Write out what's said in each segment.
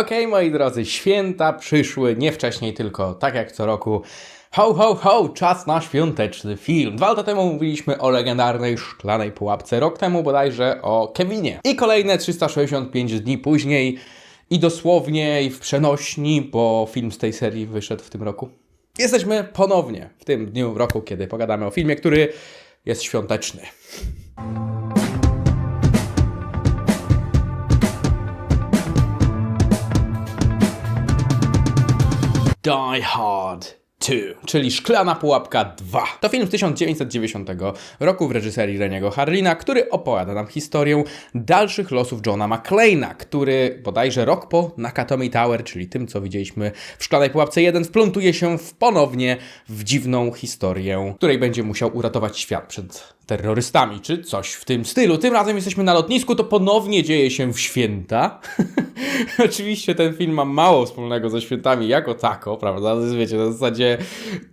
Okej, moi drodzy, święta przyszły nie wcześniej, tylko tak jak co roku. Ho, ho, ho, czas na świąteczny film. Dwa lata temu mówiliśmy o legendarnej szklanej pułapce, rok temu bodajże o Kevinie. I kolejne 365 dni później i dosłownie i w przenośni, bo film z tej serii wyszedł w tym roku. Jesteśmy ponownie w tym dniu w roku, kiedy pogadamy o filmie, który jest świąteczny. Die Hard 2, czyli Szklana Pułapka 2. To film z 1990 roku w reżyserii Reniego Harlina, który opowiada nam historię dalszych losów Johna McClane'a, który bodajże rok po Nakatomi Tower, czyli tym, co widzieliśmy w Szklanej Pułapce 1, wplątuje się w ponownie w dziwną historię, której będzie musiał uratować świat przed terrorystami, czy coś w tym stylu. Tym razem jesteśmy na lotnisku, to ponownie dzieje się w święta. Oczywiście ten film ma mało wspólnego ze świętami jako tako, prawda? Wiecie, na zasadzie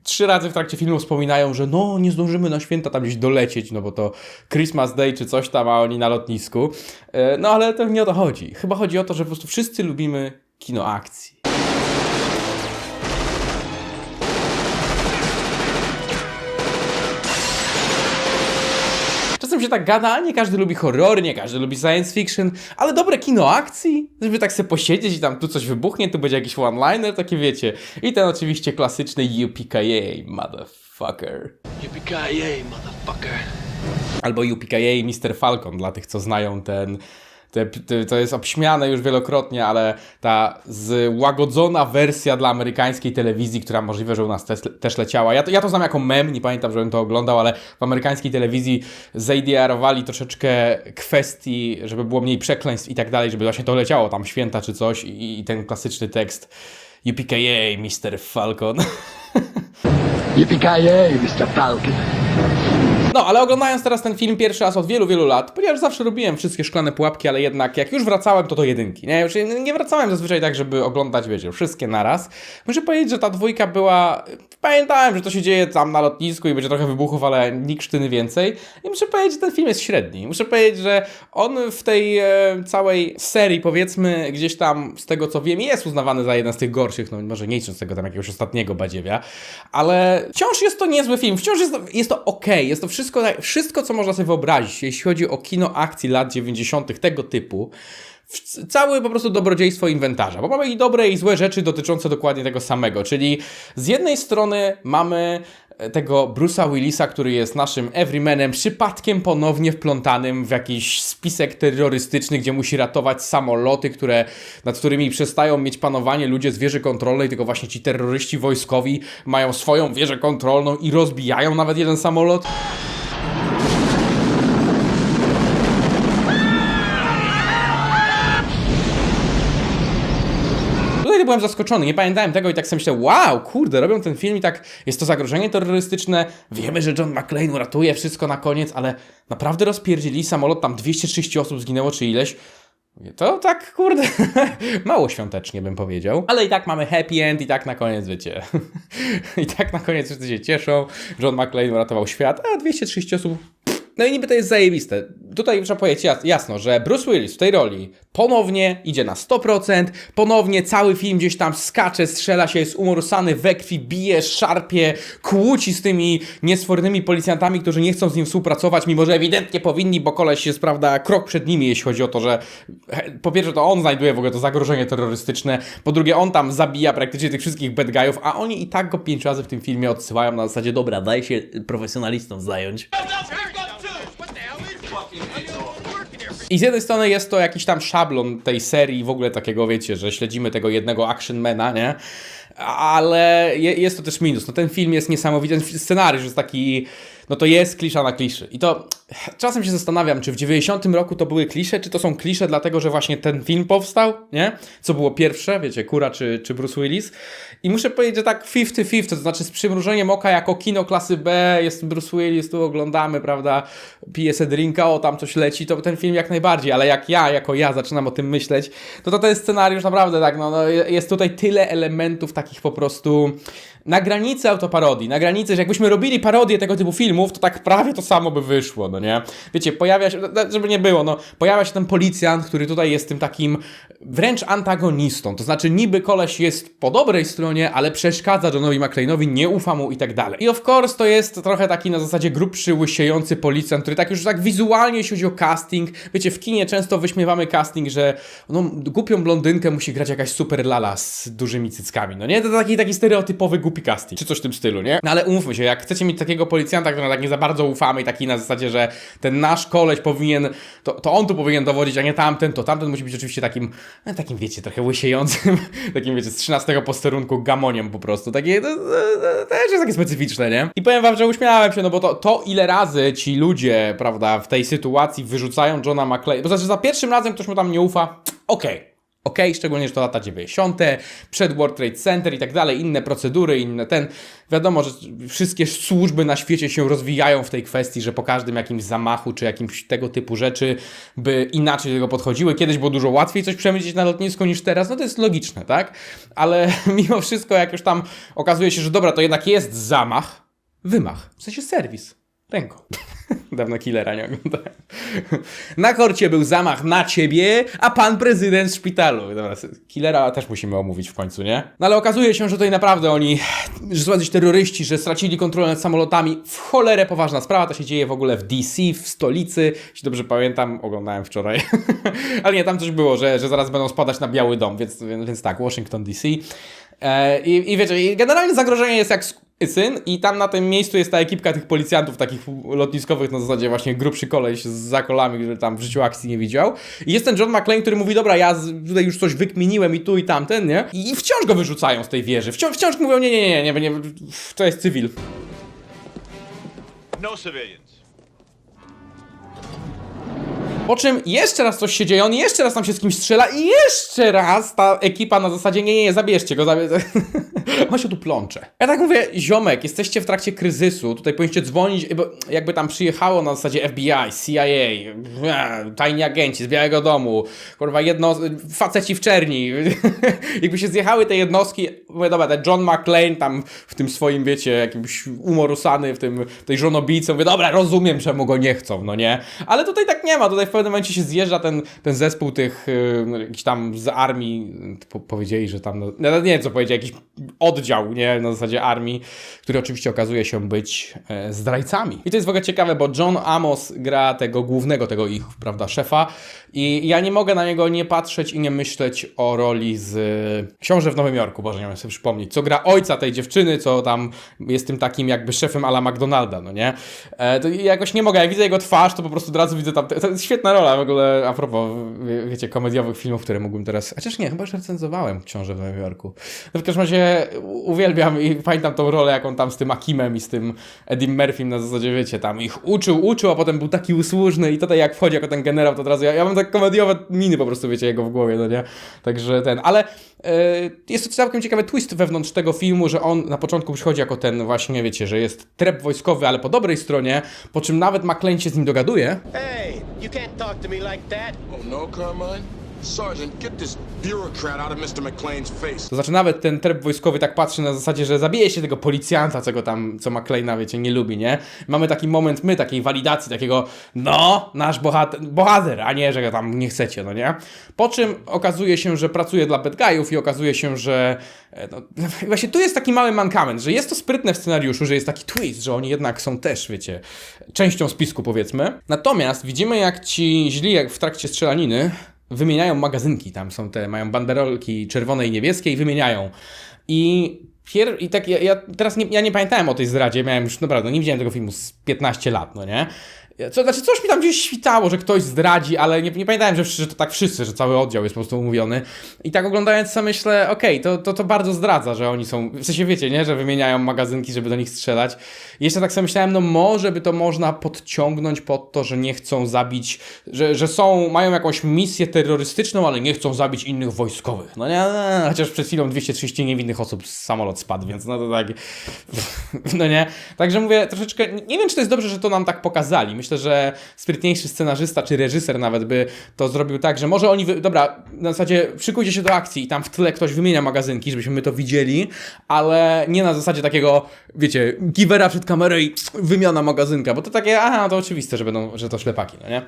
trzy razy w trakcie filmu wspominają, że no, nie zdążymy na święta tam gdzieś dolecieć, no bo to Christmas Day czy coś tam, a oni na lotnisku. E, No ale to nie o to chodzi. Chyba chodzi o to, że po prostu wszyscy lubimy kino akcji. Się tak gada, nie każdy lubi horrory, nie każdy lubi science fiction, ale dobre kino akcji, żeby tak sobie posiedzieć i tam tu coś wybuchnie, tu będzie jakiś one-liner, takie wiecie. I ten oczywiście klasyczny UPKA, motherfucker. Yippee-ki-yay, motherfucker. Albo UPKA Mr. Falcon, dla tych, co znają ten... Te, te, to jest obśmiane już wielokrotnie, ale ta złagodzona wersja dla amerykańskiej telewizji, która możliwe, że u nas też, leciała. Ja to, ja to znam jako mem, nie pamiętam, żebym to oglądał, ale w amerykańskiej telewizji zaidearowali troszeczkę kwestii, żeby było mniej przekleństw i tak dalej, żeby właśnie to leciało tam święta czy coś i, i ten klasyczny tekst UPKA Mr. Falcon. Yippee-ki-yay, Mr. Falcon. No, ale oglądając teraz ten film pierwszy raz od wielu, wielu lat, ponieważ zawsze robiłem wszystkie szklane pułapki, ale jednak jak już wracałem, to to jedynki. Nie, już nie wracałem zazwyczaj tak, żeby oglądać, wiecie, wszystkie naraz. Muszę powiedzieć, że ta dwójka była... Pamiętałem, że to się dzieje tam na lotnisku i będzie trochę wybuchów, ale nikt sztyny więcej. I muszę powiedzieć, że ten film jest średni. Muszę powiedzieć, że on w tej e, całej serii, powiedzmy, gdzieś tam, z tego co wiem, jest uznawany za jeden z tych gorszych, no może nie licząc tego tam jakiegoś ostatniego badziewia, ale wciąż jest to niezły film, wciąż jest to, jest to okej, jest to wszystko, wszystko, co można sobie wyobrazić, jeśli chodzi o kino akcji lat 90. tego typu, całe po prostu dobrodziejstwo inwentarza, bo mamy i dobre i złe rzeczy dotyczące dokładnie tego samego, czyli z jednej strony mamy tego Bruce'a Willisa, który jest naszym everymanem, przypadkiem ponownie wplątanym w jakiś spisek terrorystyczny, gdzie musi ratować samoloty, które, nad którymi przestają mieć panowanie ludzie z wieży kontrolnej, tylko właśnie ci terroryści wojskowi mają swoją wieżę kontrolną i rozbijają nawet jeden samolot. Byłem zaskoczony, nie pamiętałem tego i tak sobie myślę, wow, kurde, robią ten film i tak jest to zagrożenie terrorystyczne, wiemy, że John McClane uratuje wszystko na koniec, ale naprawdę rozpierdzili samolot, tam 230 osób zginęło czy ileś. To tak, kurde, mało świątecznie bym powiedział. Ale i tak mamy happy end i tak na koniec, wiecie. I tak na koniec wszyscy się cieszą. John McClane uratował świat, a 230 osób no i niby to jest zajebiste. Tutaj trzeba powiedzieć jas- jasno, że Bruce Willis w tej roli ponownie idzie na 100%, ponownie cały film gdzieś tam skacze, strzela się, jest umorsany we krwi, bije, szarpie, kłóci z tymi niesfornymi policjantami, którzy nie chcą z nim współpracować, mimo że ewidentnie powinni, bo koleś jest, prawda, krok przed nimi, jeśli chodzi o to, że po pierwsze to on znajduje w ogóle to zagrożenie terrorystyczne, po drugie on tam zabija praktycznie tych wszystkich bad guyów, a oni i tak go pięć razy w tym filmie odsyłają na zasadzie, dobra, daj się profesjonalistom zająć. I z jednej strony jest to jakiś tam szablon tej serii, w ogóle takiego, wiecie, że śledzimy tego jednego actionmana, nie? Ale je, jest to też minus. No ten film jest niesamowity, ten scenariusz jest taki, no to jest klisza na kliszy. I to czasem się zastanawiam, czy w 90 roku to były klisze, czy to są klisze dlatego, że właśnie ten film powstał, nie? Co było pierwsze, wiecie, Kura czy, czy Bruce Willis. I muszę powiedzieć, że tak 50-50, to znaczy z przymrużeniem oka jako kino klasy B, jest Bruce Willis, tu oglądamy, prawda, pije se drinka, o tam coś leci, to ten film jak najbardziej, ale jak ja, jako ja zaczynam o tym myśleć, to to ten scenariusz naprawdę tak, no, no jest tutaj tyle elementów takich po prostu na granicy autoparodii, na granicy, że jakbyśmy robili parodię tego typu filmów, filmów, to tak prawie to samo by wyszło, no nie? Wiecie, pojawia się, no, żeby nie było, no, pojawia się ten policjant, który tutaj jest tym takim wręcz antagonistą, to znaczy niby koleś jest po dobrej stronie, ale przeszkadza Johnowi McClane'owi, nie ufa mu i tak dalej. I of course to jest trochę taki na zasadzie grubszy, łysiejący policjant, który tak już tak wizualnie, jeśli chodzi o casting, wiecie, w kinie często wyśmiewamy casting, że no, głupią blondynkę musi grać jakaś super lala z dużymi cyckami, no nie? To taki, taki stereotypowy głupi casting, czy coś w tym stylu, nie? No ale umówmy się, jak chcecie mieć takiego policjanta, którego tak nie za bardzo ufamy i taki na zasadzie, że ten nasz koleś powinien, to, to on tu powinien dowodzić, a nie tamten, to tamten musi być oczywiście takim, no, takim wiecie, trochę łysiejącym, takim wiecie, z 13 posterunku gamoniem po prostu, takie, to, to, to też jest takie specyficzne, nie? I powiem wam, że uśmiałem się, no bo to, to ile razy ci ludzie, prawda, w tej sytuacji wyrzucają Johna McClane, bo znaczy za pierwszym razem ktoś mu tam nie ufa, okej, Okej, szczególnie, że to lata 90., przed World Trade Center i tak dalej, inne procedury, inne ten. Wiadomo, że wszystkie służby na świecie się rozwijają w tej kwestii, że po każdym jakimś zamachu czy jakimś tego typu rzeczy by inaczej do tego podchodziły. Kiedyś było dużo łatwiej coś przemycić na lotnisku niż teraz, no to jest logiczne, tak? Ale mimo wszystko, jak już tam okazuje się, że dobra, to jednak jest zamach, wymach, w sensie serwis, ręką. Dawno killera nie oglądałem. Na korcie był zamach na ciebie, a pan prezydent w szpitalu. Dobra, killera też musimy omówić w końcu, nie? No ale okazuje się, że tutaj naprawdę oni, że są jacyś terroryści, że stracili kontrolę nad samolotami. W cholerę poważna sprawa, to się dzieje w ogóle w DC, w stolicy. Jeśli dobrze pamiętam, oglądałem wczoraj. ale nie, tam coś było, że, że zaraz będą spadać na Biały Dom, więc, więc tak, Washington DC. E, I, I wiecie, generalnie zagrożenie jest jak syn i tam na tym miejscu jest ta ekipka tych policjantów takich lotniskowych na zasadzie właśnie grubszy koleś z zakolami, który tam w życiu akcji nie widział. I jest ten John McClane, który mówi, dobra, ja tutaj już coś wykminiłem i tu i tamten, nie? I wciąż go wyrzucają z tej wieży. Wciąż, wciąż mówią, nie, nie, nie, nie, nie, to jest cywil. No civilians. Po czym jeszcze raz coś się dzieje, on jeszcze raz tam się z kimś strzela i jeszcze raz ta ekipa na zasadzie nie, nie, nie, zabierzcie go, zabierzcie. On się tu plącze. Ja tak mówię, ziomek, jesteście w trakcie kryzysu, tutaj powinniście dzwonić, jakby tam przyjechało na zasadzie FBI, CIA, e, tajni agenci z Białego Domu, kurwa, jedno, faceci w czerni. jakby się zjechały te jednostki, mówię, dobra, ten John McClane tam w tym swoim, wiecie, jakimś umorusany, w tym, tej żonobijce, mówię, dobra, rozumiem, czemu go nie chcą, no nie? Ale tutaj tak nie ma, tutaj w pewnym momencie się zjeżdża ten, ten zespół tych yy, jakiś tam z armii, po, powiedzieli, że tam, no, nie wiem co powiedzieli, jakiś oddział, nie, na zasadzie armii, który oczywiście okazuje się być e, zdrajcami. I to jest w ogóle ciekawe, bo John Amos gra tego głównego, tego ich, prawda, szefa i ja nie mogę na niego nie patrzeć i nie myśleć o roli z e, Książę w Nowym Jorku, Boże, nie wiem sobie przypomnieć, co gra ojca tej dziewczyny, co tam jest tym takim jakby szefem ala McDonalda, no nie? E, to jakoś nie mogę, jak widzę jego twarz, to po prostu od razu widzę tam, to jest świetna rola w ogóle, a propos, wie, wiecie, komediowych filmów, które mógłbym teraz, chociaż nie, chyba już recenzowałem Książę w Nowym Jorku. No w każdym razie uwielbiam i pamiętam tą rolę, jaką tam z tym Akimem i z tym Eddie Murphym na zasadzie, wiecie, tam ich uczył, uczył, a potem był taki usłużny i tutaj jak wchodzi jako ten generał, to od razu ja, ja mam tak komediowe miny po prostu, wiecie, jego w głowie, no nie? Także ten, ale e, jest to całkiem ciekawy twist wewnątrz tego filmu, że on na początku przychodzi jako ten właśnie, wiecie, że jest trep wojskowy, ale po dobrej stronie, po czym nawet McClane się z nim dogaduje, Hey, you can't talk to me like that. Oh no, Carmine? To znaczy nawet ten tryb wojskowy tak patrzy na zasadzie, że zabije się tego policjanta, co go tam, co McLeana, wiecie, nie lubi, nie? Mamy taki moment, my, takiej walidacji, takiego, no, nasz bohater, bohater, a nie, że go tam nie chcecie, no nie? Po czym okazuje się, że pracuje dla bad guyów i okazuje się, że e, no, właśnie tu jest taki mały mankament, że jest to sprytne w scenariuszu, że jest taki twist, że oni jednak są też, wiecie, częścią spisku, powiedzmy. Natomiast widzimy, jak ci źli, jak w trakcie strzelaniny, wymieniają magazynki, tam są te, mają banderolki czerwone i niebieskie i wymieniają. I, pier... I tak, ja, ja teraz nie, ja nie pamiętałem o tej zdradzie, miałem już naprawdę, nie widziałem tego filmu z 15 lat, no nie? Co, znaczy coś mi tam gdzieś świtało, że ktoś zdradzi, ale nie, nie pamiętałem, że, że to tak wszyscy, że cały oddział jest po prostu umówiony. I tak oglądając to myślę, okej, to, to, to bardzo zdradza, że oni są, w sensie wiecie, nie, że wymieniają magazynki, żeby do nich strzelać. I jeszcze tak sobie myślałem, no może by to można podciągnąć pod to, że nie chcą zabić, że, że są, mają jakąś misję terrorystyczną, ale nie chcą zabić innych wojskowych. No nie, chociaż przed chwilą 230 niewinnych osób z samolot spadł, więc no to tak, no nie. Także mówię, troszeczkę, nie wiem, czy to jest dobrze, że to nam tak pokazali. Myślę, Myślę, że sprytniejszy scenarzysta czy reżyser nawet by to zrobił tak, że może oni, wy... dobra, na zasadzie szykujcie się do akcji i tam w tle ktoś wymienia magazynki, żebyśmy my to widzieli, ale nie na zasadzie takiego, wiecie, givera przed kamerą i wymiana magazynka, bo to takie, aha, to oczywiste, że będą, że to ślepaki, no nie?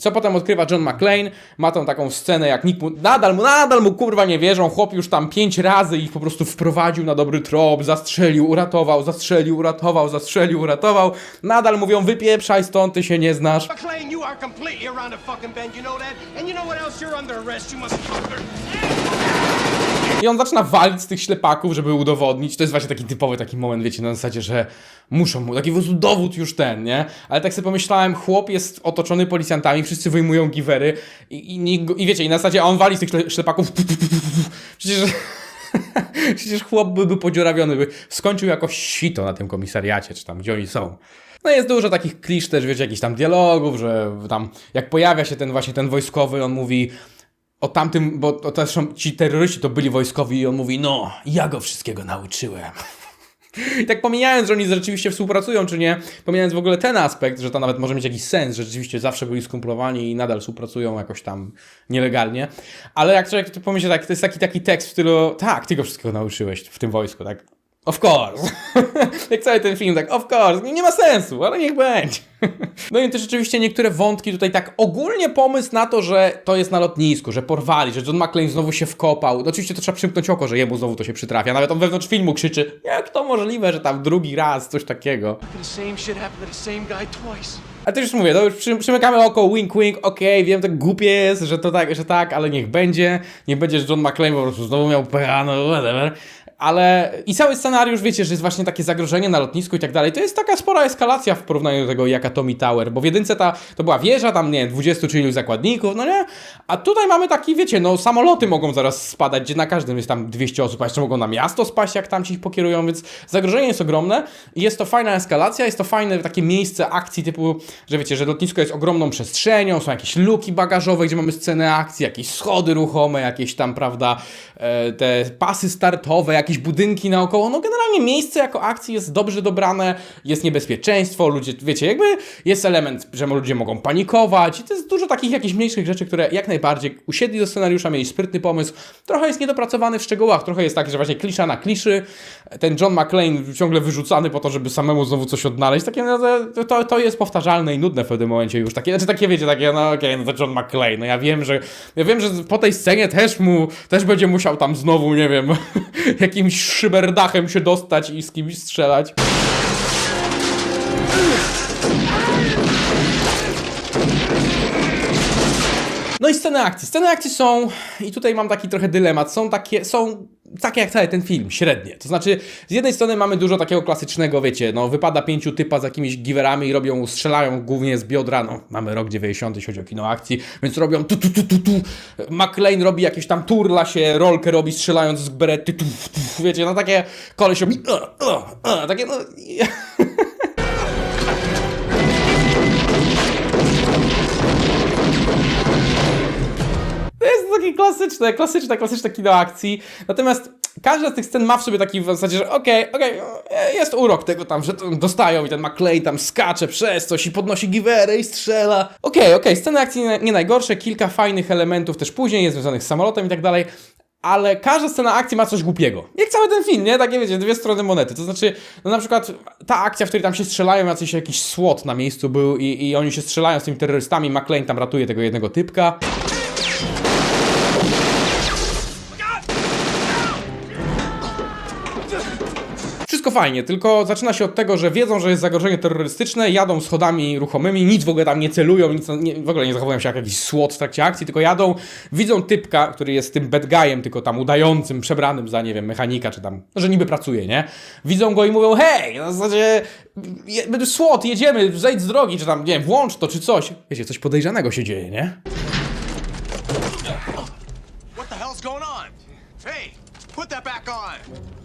Co potem odkrywa John McClane, ma tą taką scenę, jak nikt mu, nadal mu, nadal mu kurwa nie wierzą, chłop już tam pięć razy ich po prostu wprowadził na dobry trop, zastrzelił, uratował, zastrzelił, uratował, zastrzelił, uratował, nadal mówią, wypieprzaj stąd, ty się nie znasz. McLean, you are completely around the fucking bend, you know that? And you know what else? You're under arrest, you motherfucker. I on zaczyna walić z tych ślepaków, żeby udowodnić. To jest właśnie taki typowy taki moment, wiecie, na zasadzie, że muszą mu, taki po prostu dowód już ten, nie? Ale tak sobie pomyślałem, chłop jest otoczony policjantami, wszyscy wyjmują giwery i, i, i wiecie, i na zasadzie a on wali z tych śle- ślepaków. Przecież... Przecież chłop byłby podziurawiony, by skończył jakoś sito na tym komisariacie, czy tam gdzie oni są. No jest dużo takich klisz też, wiecie, jakichś tam dialogów, że tam jak pojawia się ten właśnie ten wojskowy, on mówi o tamtym, bo to są- ci terroryści to byli wojskowi i on mówi, no, ja go wszystkiego nauczyłem. I tak pomijając, że oni rzeczywiście współpracują, czy nie, pomijając w ogóle ten aspekt, że to nawet może mieć jakiś sens, że rzeczywiście zawsze byli skumplowani i nadal współpracują jakoś tam nielegalnie, ale jak człowiek to pomyśli tak, to jest taki taki tekst w stylu, tak, ty go wszystkiego nauczyłeś w tym wojsku, tak? Of course. Jak cały ten film, tak, of course. Nie, nie ma sensu, ale niech będzie. No i też rzeczywiście niektóre wątki tutaj tak ogólnie pomysł na to, że to jest na lotnisku, że porwali, że John McClane znowu się wkopał. No oczywiście to trzeba przymknąć oko, że jemu znowu to się przytrafia. Nawet on wewnątrz filmu krzyczy, jak to możliwe, że tam drugi raz, coś takiego. A to już mówię, to już przy, przymykamy oko, wink wink, okej, wiem, to głupie jest, że to tak, że tak, ale niech będzie. Niech będzie, że John McClane po prostu znowu miał pecha, no whatever. Ale i cały scenariusz, wiecie, że jest właśnie takie zagrożenie na lotnisku i tak dalej. To jest taka spora eskalacja w porównaniu do tego Yakatomi Tower, bo w jedynce ta, to była wieża, tam nie wiem, 20 czy iluś zakładników, no nie? A tutaj mamy taki, wiecie, no samoloty mogą zaraz spadać, gdzie na każdym jest tam 200 osób, a jeszcze mogą na miasto spaść, jak tam ci ich pokierują, więc zagrożenie jest ogromne i jest to fajna eskalacja, jest to fajne takie miejsce akcji typu, że wiecie, że lotnisko jest ogromną przestrzenią, są jakieś luki bagażowe, gdzie mamy scenę akcji, jakieś schody ruchome, jakieś tam, prawda, e, te pasy startowe, jakieś budynki naokoło, no generalnie miejsce jako akcji jest dobrze dobrane, jest niebezpieczeństwo, ludzie, wiecie, jakby jest element, że ludzie mogą panikować i to jest dużo takich jakichś mniejszych rzeczy, które jak najbardziej usiedli do scenariusza, mieli sprytny pomysł, trochę jest niedopracowany w szczegółach, trochę jest tak, że właśnie klisza na kliszy, ten John McClane ciągle wyrzucany po to, żeby samemu znowu coś odnaleźć, takie, no, to- to, jest powtarzalne i nudne w pewnym momencie już, takie, znaczy takie wiecie, takie, no okej, no to John McClane, no ja wiem, że, ja wiem, że po tej scenie też mu, też będzie musiał tam znowu, nie wiem, jakimś szyberdachem się dostać i z kimś strzelać. No i sceny akcji. Sceny akcji są, i tutaj mam taki trochę dylemat, są takie, są takie jak cały ten film, średnie. To znaczy, z jednej strony mamy dużo takiego klasycznego, wiecie, no wypada pięciu typa z jakimiś giwerami i robią, strzelają głównie z biodra, no mamy rok 90, jeśli chodzi o kino akcji, więc robią tu tu tu tu tu. McLean robi jakieś tam turla się, rolkę robi strzelając z berety, tu, tu, wiecie, no takie koleś robi, uh, uh, uh, takie no... To jest takie klasyczne, klasyczne, klasyczne kino akcji. Natomiast każda z tych scen ma w sobie taki w zasadzie, że okej, okej, e, jest urok tego tam, że dostają i ten McClay tam skacze przez coś i podnosi giwerę i strzela. Okej, okej, sceny akcji nie, najgorsze, kilka fajnych elementów też później jest związanych z samolotem i tak dalej. Ale każda scena akcji ma coś głupiego. Jak cały ten film, nie? Takie wiecie, dwie strony monety. To znaczy, no na przykład ta akcja, w której tam się strzelają, jacyś jakiś SWAT na miejscu był i, i oni się strzelają z tymi terrorystami, McClane tam ratuje tego jednego typka. Fajnie, tylko zaczyna się od tego, że wiedzą, że jest zagrożenie terrorystyczne, jadą schodami ruchomymi, nic w ogóle tam nie celują, nic, nie, w ogóle nie zachowują się jak jakiś słod w trakcie akcji, tylko jadą, widzą typka, który jest tym bad guyem, tylko tam udającym, przebranym za, nie wiem, mechanika, czy tam, no, że niby pracuje, nie? Widzą go i mówią, hej, na zasadzie, je, słod, jedziemy, zejdź z drogi, czy tam, nie wiem, włącz to, czy coś. Wiecie, coś podejrzanego się dzieje, nie? What the hell's going on? Hey, put that back on.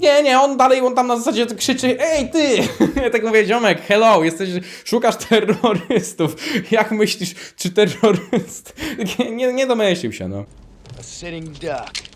Nie, nie, on dalej, on tam na zasadzie krzyczy, ej ty! Ja tak mówię, ziomek, hello, jesteś, szukasz terrorystów. Jak myślisz, czy terroryst... Nie, nie, domyślił się, no. A sitting duck.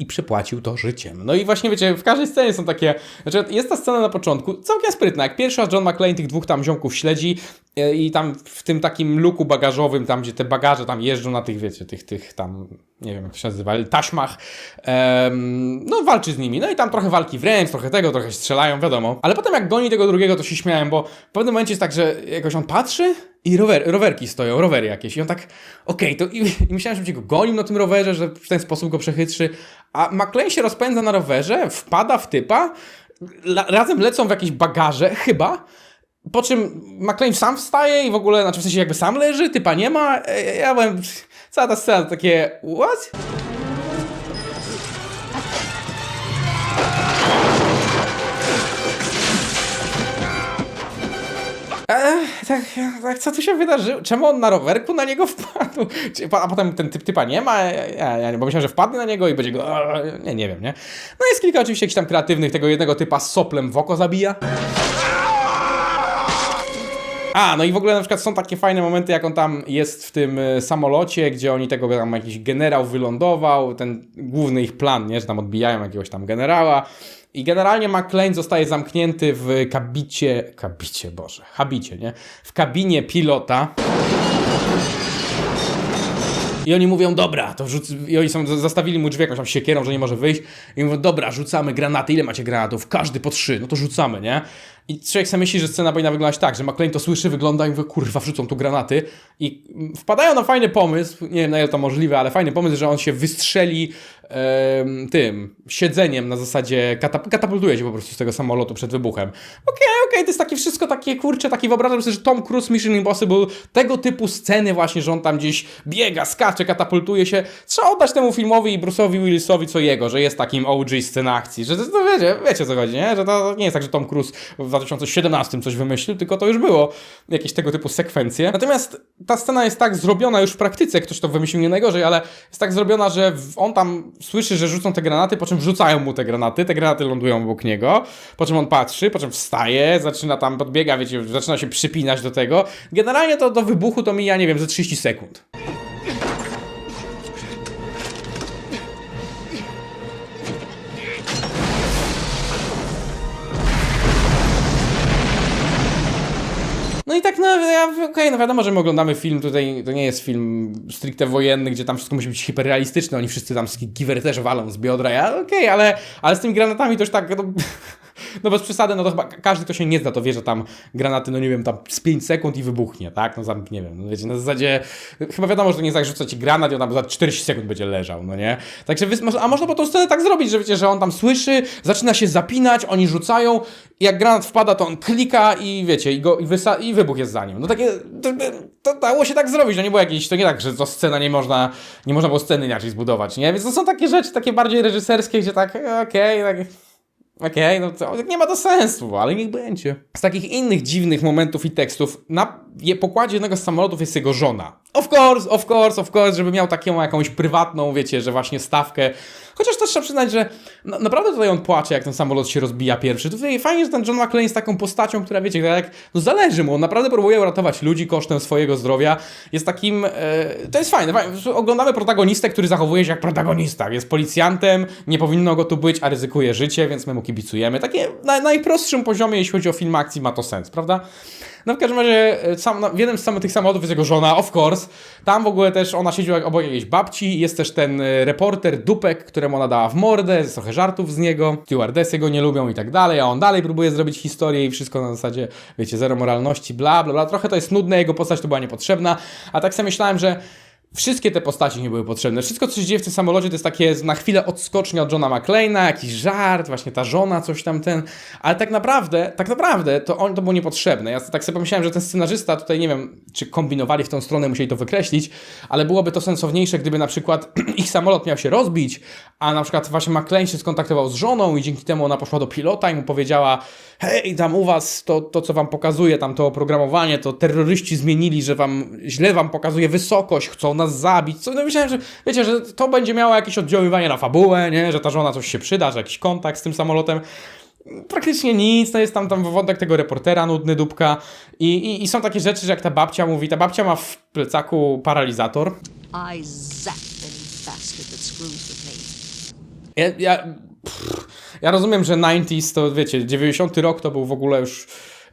I przepłacił to życiem. No i właśnie wiecie, w każdej scenie są takie, znaczy jest ta scena na początku, całkiem sprytna, jak pierwszy raz John McClane tych dwóch tam ziomków śledzi e, i tam w tym takim luku bagażowym, tam gdzie te bagaże tam jeżdżą na tych, wiecie, tych, tych tam, nie wiem jak się nazywa, taśmach, em, no walczy z nimi, no i tam trochę walki wręcz, trochę tego, trochę strzelają, wiadomo. Ale potem jak goni tego drugiego, to się śmiałem, bo w pewnym momencie jest tak, że jakoś on patrzy i rower, rowerki stoją, rowery jakieś. I on tak, okej, to i, i myślałem, że będzie go gonił na tym rowerze, że w ten sposób go przechytrzy. A McLean się rozpędza na rowerze, wpada w typa, la, razem lecą w jakieś bagaże, chyba. Po czym McLean sam wstaje i w ogóle, znaczy w sensie jakby sam leży, typa nie ma. E, Ja byłem, cała ta scena takie, what? Ech, tak, tak, co tu się wydarzyło? Czemu on na rowerku na niego wpadł? A potem ten typ typa nie ma? Ja, ja, bo myślałem, że wpadnie na niego i będzie go... Nie, nie wiem, nie? No jest kilka oczywiście jakichś tam kreatywnych, tego jednego typa z soplem w oko zabija. A, no i w ogóle na przykład są takie fajne momenty, jak on tam jest w tym e, samolocie, gdzie oni tego tam jakiś generał wylądował, ten główny ich plan, nie, że tam odbijają jakiegoś tam generała. I generalnie McLean zostaje zamknięty w kabicie, kabicie, Boże, habicie, nie? W kabinie pilota. I oni mówią, dobra, to rzuc... I oni są, zastawili mu drzwi jakąś tam siekierą, że nie może wyjść. I mówią, dobra, rzucamy granaty. Ile macie granatów? Każdy po trzy. No to rzucamy, nie? I człowiek sobie myśli, że scena powinna wyglądać tak, że McLean to słyszy, wygląda i mówi, kurwa, wrzucą tu granaty. I mm, wpadają na fajny pomysł, nie wiem na ile to możliwe, ale fajny pomysł, że on się wystrzeli tym siedzeniem na zasadzie katap katapultuje się po prostu z tego samolotu przed wybuchem. Okej, okej, to jest takie wszystko takie, kurcze, takie wyobrażam sobie, że Tom Cruise Mission Impossible, tego typu sceny właśnie, że on tam gdzieś biega, skacze, katapultuje się. Trzeba oddać temu filmowi i Bruce'owi Willisowi co jego, że jest takim OG scen akcji, że to, to wiecie, wiecie co chodzi, nie? Że to nie jest tak, że Tom Cruise w 2017 coś wymyślił, tylko to już było jakieś tego typu sekwencje. Natomiast ta scena jest tak zrobiona już w praktyce, ktoś to wymyślił nie najgorzej, ale jest tak zrobiona, że on tam słyszy, że rzucą te granaty, po czym wrzucają mu te granaty, te granaty lądują obok niego, po czym on patrzy, po czym wstaje, zaczyna tam, podbiega, wiecie, zaczyna się przypinać do tego. Generalnie to do wybuchu to mija, nie wiem, ze 30 sekund. No ja, okej, no wiadomo, że my oglądamy film, tutaj to nie jest film stricte wojenny, gdzie tam wszystko musi być hiperrealistyczne, oni wszyscy tam z giwer też walą z biodra, ja, okej, ale, ale z tymi granatami to już tak, no, no bez przesady, no to chyba każdy, kto się nie zna, to wie, że tam granaty, no nie wiem, tam z 5 sekund i wybuchnie, tak, no tam, nie wiem, no wiecie, na zasadzie, chyba wiadomo, że to nie jest tak, ci granat i on tam za 40 sekund będzie leżał, no nie, także, a można po tą scenę tak zrobić, że wiecie, że on tam słyszy, zaczyna się zapinać, oni rzucają, jak granat wpada, to on klika i wiecie, i, go, i, wysa- i wybuch jest za nim. No takie, to, to dało się tak zrobić, no nie było jakieś, to nie tak, że to scena nie można, nie można było sceny inaczej zbudować, nie? Więc to są takie rzeczy, takie bardziej reżyserskie, gdzie tak, e, okej, tak... Okej, no to nie ma to sensu, ale niech będzie. Z takich innych dziwnych momentów i tekstów, na je- pokładzie jednego z samolotów jest jego żona. Of course, of course, of course, żeby miał taką jakąś prywatną, wiecie, że właśnie stawkę. Chociaż też trzeba przyznać, że naprawdę tutaj on płacze, jak ten samolot się rozbija pierwszy. Tutaj fajnie, że ten John McClane jest taką postacią, która, wiecie, tak, no zależy mu, on naprawdę próbuje uratować ludzi kosztem swojego zdrowia. Jest takim, e, to jest fajne, fajne. Oglądamy protagonistę, który zachowuje się jak protagonista. Jest policjantem, nie powinno go tu być, a ryzykuje życie, więc my mu kibicujemy. Takie na najprostszym poziomie, jeśli chodzi o film akcji, ma to sens, prawda? No w każdym razie e, sam, no, w jednym z samych tych samolotów jest jego żona, of course. Tam w ogóle też ona siedzi obok jakiejś babci. Jest też ten e, reporter Dupek, któremu ona dała w mordę. Jest trochę żartów z niego. Stewardessy go nie lubią i tak dalej, a on dalej próbuje zrobić historię i wszystko na zasadzie, wiecie, zero moralności, bla, bla, bla. Trochę to jest nudne, jego postać to była niepotrzebna. A tak sobie myślałem, że Wszystkie te postaci nie były potrzebne. Wszystko, co się dzieje w tym samolocie, to jest takie na chwilę odskocznia od Johna McClane'a, jakiś żart, właśnie ta żona, coś tam ten. Ale tak naprawdę, tak naprawdę to on to było niepotrzebne. Ja tak sobie pomyślałem, że ten scenarzysta tutaj nie wiem, czy kombinowali w tą stronę, musieli to wykreślić, ale byłoby to sensowniejsze, gdyby na przykład ich samolot miał się rozbić, a na przykład właśnie McClane się skontaktował z żoną i dzięki temu ona poszła do pilota i mu powiedziała: Hej, tam u was to, to co wam pokazuje, tam to oprogramowanie, to terroryści zmienili, że wam źle wam pokazuje wysokość, chcą nas zabić. Co, no myślałem, że wiecie, że to będzie miało jakieś oddziaływanie na fabułę, nie? że ta żona coś się przyda, że jakiś kontakt z tym samolotem. Praktycznie nic, no jest tam, tam wątek tego reportera, nudny dupka I, i, i są takie rzeczy, że jak ta babcia mówi, ta babcia ma w plecaku paralizator. Ja, ja, pff, ja rozumiem, że 90s to wiecie, 90 rok to był w ogóle już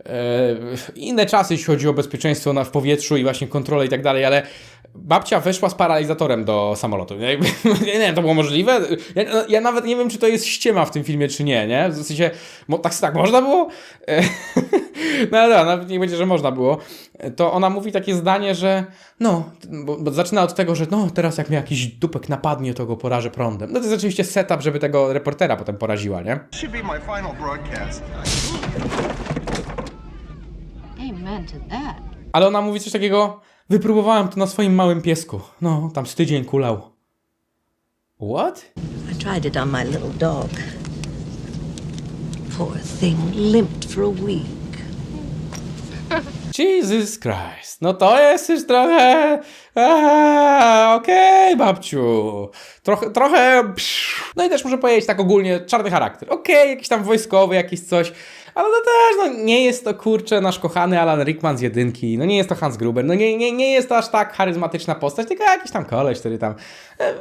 e, inne czasy, jeśli chodzi o bezpieczeństwo na, w powietrzu i właśnie kontrolę i tak dalej, ale babcia weszła z paralizatorem do samolotu. Nie, nie, nie to było możliwe. Ja, ja nawet nie wiem, czy to jest ściema w tym filmie, czy nie, nie? W sensie, mo, tak, tak można było? No ale dobra, nawet nie będzie, że można było. To ona mówi takie zdanie, że no, bo, bo zaczyna od tego, że no, teraz jak mnie jakiś dupek napadnie, to go porażę prądem. No to jest oczywiście setup, żeby tego reportera potem poraziła, nie? Amen to that. Ale ona mówi coś takiego, wypróbowałem to na swoim małym piesku. No, tam z tydzień kulał. What? I tried it on my little dog. Poor thing limped for a week. Jesus Christ. No to jest już trochę... Eee, Okej, babciu. Trochę, trochę... psz. No i też muszę powiedzieć tak ogólnie, czarny charakter. Okej, jakiś tam wojskowy, jakiś coś. Ale to też, no nie jest to kurczę nasz kochany Alan Rickman z jedynki. No nie jest to Hans Gruber. No nie, nie, nie jest to aż tak charyzmatyczna postać, tylko jakiś tam koleś, który tam... E,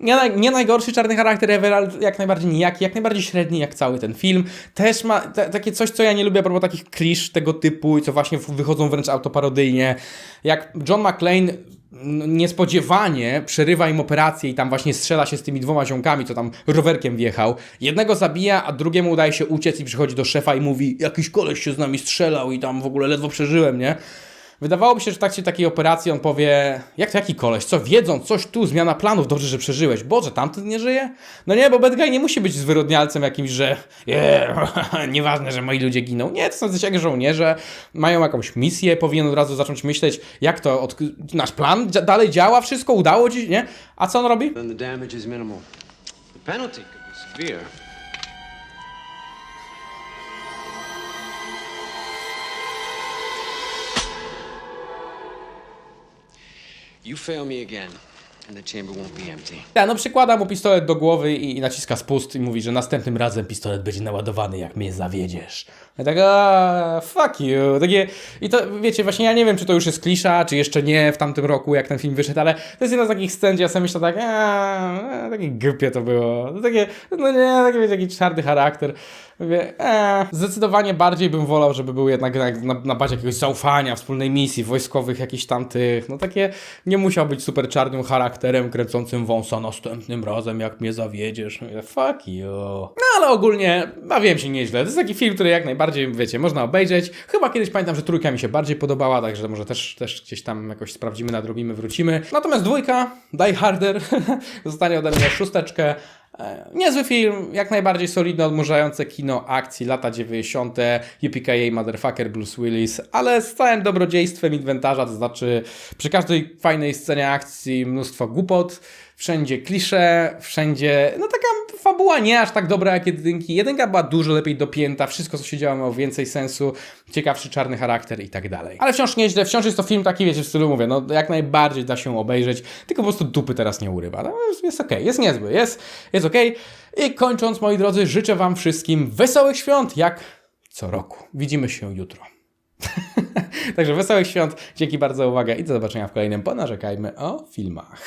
nie, nie najgorszy czarny charakter ever, ale jak najbardziej nijaki, jak najbardziej średni, jak cały ten film. Też ma te, takie coś, co ja nie lubię a propos takich klisz tego typu i co właśnie wychodzą wręcz autoparodyjnie. Jak John McClane niespodziewanie przerywa im operację i tam właśnie strzela się z tymi dwoma ziomkami, co tam rowerkiem wjechał. Jednego zabija, a drugiemu udaje się uciec i przychodzi do szefa i mówi jakiś koleś się z nami strzelał i tam w ogóle ledwo przeżyłem, nie? Wydawałoby się, że w trakcie takiej operacji on powie, jak to jaki koleś, co wiedząc, coś tu, zmiana planów, dobrze, że przeżyłeś. Boże, tamten nie żyje? No nie, bo Bad nie musi być zwyrodnialcem jakimś, że yeah, nieważne, że moi ludzie giną. Nie, to są coś jak żołnierze, mają jakąś misję, powinien od razu zacząć myśleć, jak to, od, nasz plan dalej działa, wszystko udało ci, nie? A co on robi? then the damage is minimal. The penalty could be severe. You fail me again. Ja, no przykłada mu pistolet do głowy i, i naciska spust i mówi, że następnym razem pistolet będzie naładowany, jak mnie zawiedziesz. Ja tak, fuck you. Takie, I to, wiecie, właśnie ja nie wiem, czy to już jest klisza, czy jeszcze nie w tamtym roku, jak ten film wyszedł, ale to jest jedna z takich scen, gdzie ja sobie myślę tak, takie głupie to było. To takie, no nie, takie, wiecie, taki czarny charakter. Mówię, zdecydowanie bardziej bym wolał, żeby był jednak na, na, na bazie jakiegoś zaufania, wspólnej misji, wojskowych jakichś tamtych, no takie, nie musiał być super czarnym charakterem, kręcącym wąsa następnym razem, jak mnie zawiedziesz. Mówię, fuck you. No ale ogólnie bawiłem się nieźle. To jest taki film, który jak najbardziej, wiecie, można obejrzeć. Chyba kiedyś pamiętam, że trójka mi się bardziej podobała, także może też, też gdzieś tam jakoś sprawdzimy, nadrobimy, wrócimy. Natomiast dwójka, Die Harder, zostanie ode mnie szósteczkę. E, Niezły film, jak najbardziej solidne, odmurzające kino akcji, lata 90. UPKA, Motherfucker, Bruce Willis, ale z całym dobrodziejstwem inwentarza, to znaczy przy każdej fajnej scenie akcji mnóstwo głupot, wszędzie klisze, wszędzie, no taka fabuła nie aż tak dobra jak jedynki. Jedynka była dużo lepiej dopięta, wszystko co się działo miało więcej sensu, ciekawszy czarny charakter i tak dalej. Ale wciąż nieźle, wciąż jest to film taki, wiecie, w stylu mówię, no jak najbardziej da się obejrzeć, tylko po prostu dupy teraz nie urywa. No, jest, okej, jest niezły, jest, jest okej. I kończąc, moi drodzy, życzę wam wszystkim wesołych świąt, jak co roku. Widzimy się jutro. Także wesołych świąt, dzięki bardzo za uwagę i do zobaczenia w kolejnym Ponarzekajmy o filmach.